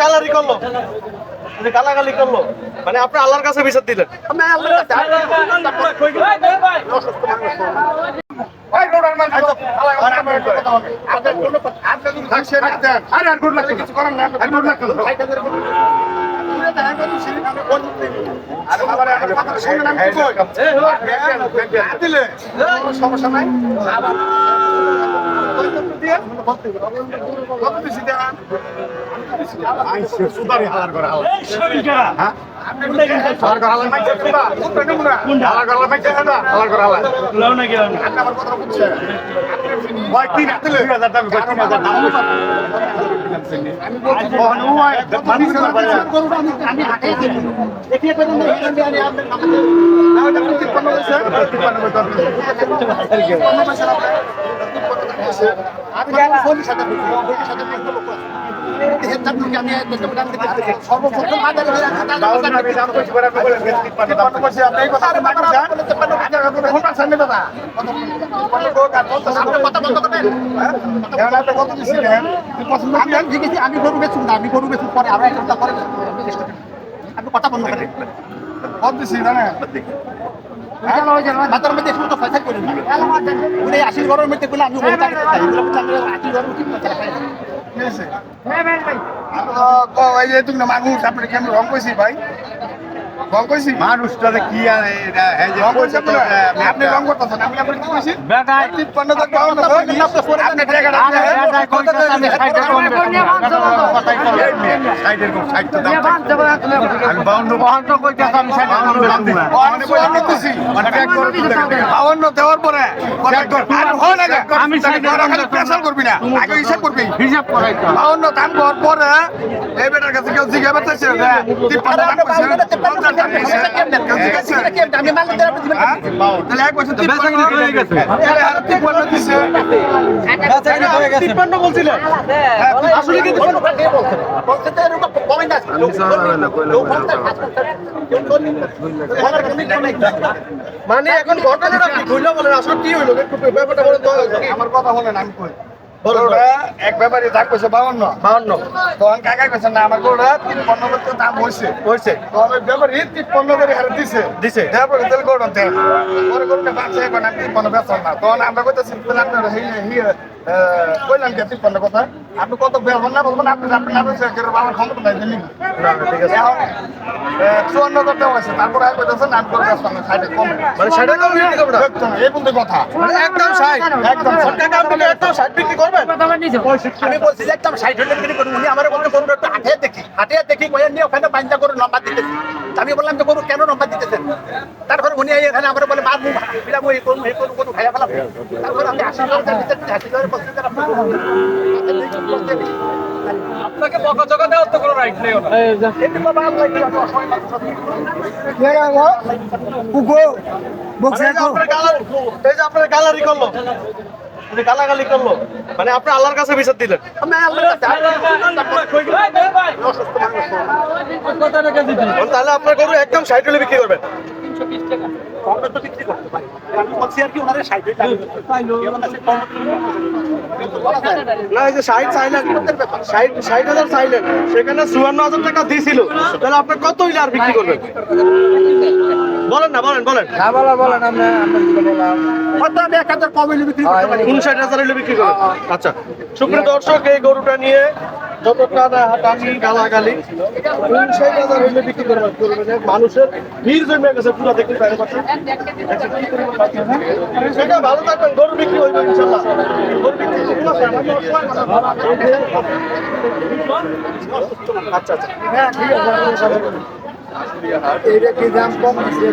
গালারি করল যে গালাগালি করল মানে আপনি আল্লাহর কাছে বিচার দিলেন সমস্যা নাই হ্যাঁ আমি বলছি কখন ও মানুষের আমি দিই দেখিয়ে আপনার না আমি জানি চল্লিশ হাজার চল্লিশ হাজার সর্বপ্রথম বাজারে আমি গরু বেচুন না আমি গরু বেচুন পরে আমরা একটা করে আমি কথা বন্ধ করেন কত দিছি জানেন বাজারের মধ্যে একটু পয়সা করি উনি আশির ঘরের মধ্যে বলে আমি ওটা আশির ঘরের এই যে তুমি মানুষ আপনি কেমন রং কইছি ভাই? রং কইছি? মানুষটাতে কি আর এটা হ্যাঁ যে রং কইছি আপনি রং করতেছেন আমি আপনাকে কি কইছি বেটাই তিপ্পান্ন টাকা পাউন না আপনি পরে টাকাটা কম কথাই কম আমি কইতাছ আমি দাম দিই মানে ব্যাক করে দেওয়ার পরে আর হয় না আমি করবি না। আগে হিসাব করবি। হিসাব করাইতো বাউন্ন দাম কর পরে এই বেটার কাছে কেউ জিজ্ঞাসা করতেছে মানে এখন ঘটনাটা কি খুইলা বলেন আসলে কি হইল ব্যাপারটা বলেন আমার কথা হলেন আমি কই? বলেন গরুটা এক ব্যাপারে দাগ কইছে বাউন্ন। বাহান্ন তখন কাকা কইছে না আমার গরুটা তিপ্পান্ন করতে দাম হয়েছে হয়েছে তখন ওই ব্যাপারে তিপ্পান্ন করে হারে দিছে। দিছে। তারপরে তেল গরুটা দেন। পরে গরুটা বাঁচছে এখন আমি তিপ্পান্ন বেচলাম না। তখন আমরা কইতেছি তাহলে আপনার হি- হি- আহ, কইলাম কি তিপ্পান্ন কথা? আপনি কত বেচবেন না বলবেন আপনি আপনি না বেচে কেন আমার ক্ষমতা নাই জানি না না, ঠিক আছে। এখন আহ, চুয়ান্ন হাজার টাকা আছে তারপরে আর কইতেছেন আমি করে বেচলাম না সাইডে কমে। মানে সেটা কম বিক্রি করবেন না? দেখতো না, এই বলতে কথা। একদম ষাট। একদম ষাট। একদম ষাট বিক্রি করবেন আমি বলছি যে একটা ষাট হলে বিক্রি করুন। উনি আমার বলতে গরুর একটু হাটে দেখি। হাটে দেখি কয়ে নিয়ে ওখানে বাইন্দা করে লম্বা দিতেছি। আমি বললাম যে গরু কেন লম্বা দিতেছেন? তারপর উনি এখানে আমার বলে মারবো বিলাবো এই করব এই করব গরু ভাইয়া ফেলাবো তারপর আমি হাজার হাজার পঁচিশ হাজার আপনার গরু। আপনাকে বকা জগা দেওয়ার তো কোনো রাইট নেই। মানে আপনার গালারি এই আপনার গালারি করল। যে গালাগালি করল। মানে আপনি আল্লাহর কাছে বিচার দিলেন। তাহলে আপনার গরু একদম ষাট হলে বিক্রি করবেন। সেখানে চুয়ান্ন হাজার টাকা দিয়েছিল। তাহলে আপনার কত হইলে আর বিক্রি করবেন? বলেন না বলেন বলেন। হয়তো আমি এক হাজার কম বিক্রি করতে পারি। উনষাট হাজার হইলে বিক্রি করবেন। আচ্ছা সুপ্রিয় দর্শক এই গরুটা নিয়ে যত হাঁটানি গালাগালি উনষাট হাজার হইলে বিক্রি করবেন। করবেন মানুষের ভিড় জমে গেছে পুরো দেখতে পারে সেটা ভালো থাকবেন গরু বিক্রি হইবে ইনশাল্লাহ। গরু বিক্রি ঠিক আছে? আচ্ছা আচ্ছা। এইটা কি দাম কম আছে